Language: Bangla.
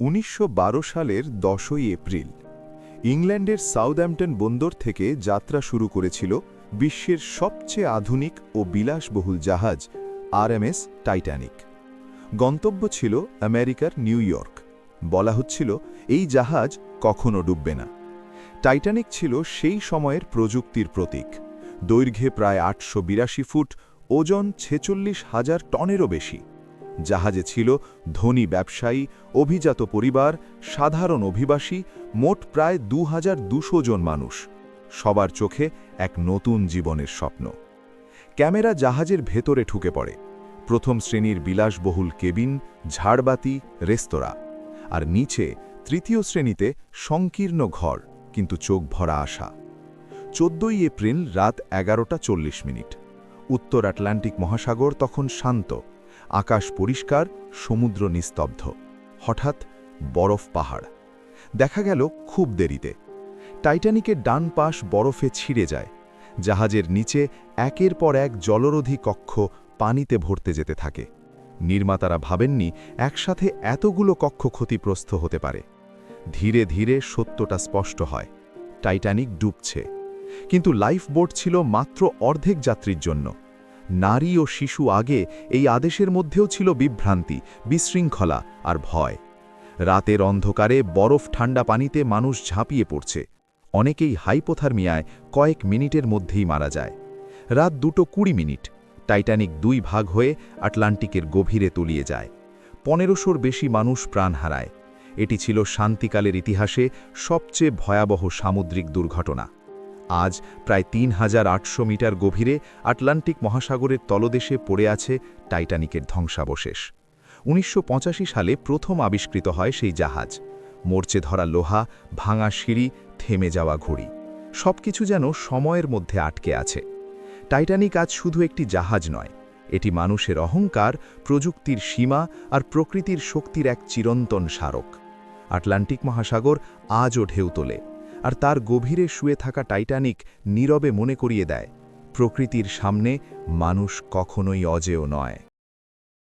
উনিশশো বারো সালের দশই এপ্রিল, ইংল্যান্ডের সাউথহ্যাম্পটন বন্দর থেকে যাত্রা শুরু করেছিল বিশ্বের সবচেয়ে আধুনিক ও বিলাসবহুল জাহাজ আরএমএস টাইটানিক। গন্তব্য ছিল আমেরিকার নিউ ইয়র্ক। বলা হচ্ছিল, এই জাহাজ কখনো ডুববে না। টাইটানিক ছিল সেই সময়ের প্রযুক্তির প্রতীক। দৈর্ঘ্যে প্রায় আটশো বিরাশি ফুট, ওজন ছেচল্লিশ হাজার টনেরও বেশি। জাহাজে ছিল ধনী ব্যবসায়ী, অভিজাত পরিবার, সাধারণ অভিবাসী, মোট প্রায় দু হাজার জন মানুষ। সবার চোখে এক নতুন জীবনের স্বপ্ন। ক্যামেরা জাহাজের ভেতরে ঠুকে পড়ে। প্রথম শ্রেণির বিলাসবহুল কেবিন, ঝাড়বাতি, রেস্তোরাঁ। আর নিচে তৃতীয় শ্রেণীতে সংকীর্ণ ঘর, কিন্তু চোখ ভরা আশা। চোদ্দই এপ্রিল রাত এগারোটা চল্লিশ মিনিট। উত্তর আটলান্টিক মহাসাগর তখন শান্ত। আকাশ পরিষ্কার, সমুদ্র নিস্তব্ধ। হঠাৎ বরফ পাহাড়। দেখা গেল খুব দেরিতে। টাইটানিকের ডান পাশ বরফে ছিঁড়ে যায়। জাহাজের নিচে একের পর এক জলরোধী কক্ষ পানিতে ভরতে যেতে থাকে। নির্মাতারা ভাবেননি একসাথে এতগুলো কক্ষ ক্ষতিগ্রস্ত হতে পারে। ধীরে ধীরে সত্যটা স্পষ্ট হয়। টাইটানিক ডুবছে। কিন্তু লাইফবোট ছিল মাত্র অর্ধেক যাত্রীর জন্য। নারী ও শিশু আগে এই আদেশের মধ্যেও ছিল বিভ্রান্তি, বিশৃঙ্খলা আর ভয়। রাতের অন্ধকারে বরফ ঠান্ডা পানিতে মানুষ ঝাঁপিয়ে পড়ছে। অনেকেই হাইপোথার্মিয়ায় কয়েক মিনিটের মধ্যেই মারা যায়। রাত দুটো কুড়ি মিনিট, টাইটানিক দুই ভাগ হয়ে আটলান্টিকের গভীরে তলিয়ে যায়। পনেরোশোর বেশি মানুষ প্রাণ হারায়। এটি ছিল শান্তিকালের ইতিহাসে সবচেয়ে ভয়াবহ সামুদ্রিক দুর্ঘটনা। আজ প্রায় তিন হাজার আটশো মিটার গভীরে আটলান্টিক মহাসাগরের তলদেশে পড়ে আছে টাইটানিকের ধ্বংসাবশেষ। উনিশশো পঁচাশি সালে প্রথম আবিষ্কৃত হয় সেই জাহাজ। মরচে ধরা লোহা, ভাঙা সিঁড়ি, থেমে যাওয়া ঘড়ি। সবকিছু যেন সময়ের মধ্যে আটকে আছে। টাইটানিক আজ শুধু একটি জাহাজ নয়, এটি মানুষের অহংকার, প্রযুক্তির সীমা আর প্রকৃতির শক্তির এক চিরন্তন স্মারক। আটলান্টিক মহাসাগর আজও ঢেউ তোলে। আর তার গভীরে শুয়ে থাকা টাইটানিক নীরবে মনে করিয়ে দেয়। প্রকৃতির সামনে মানুষ কখনোই অজেয় নয়।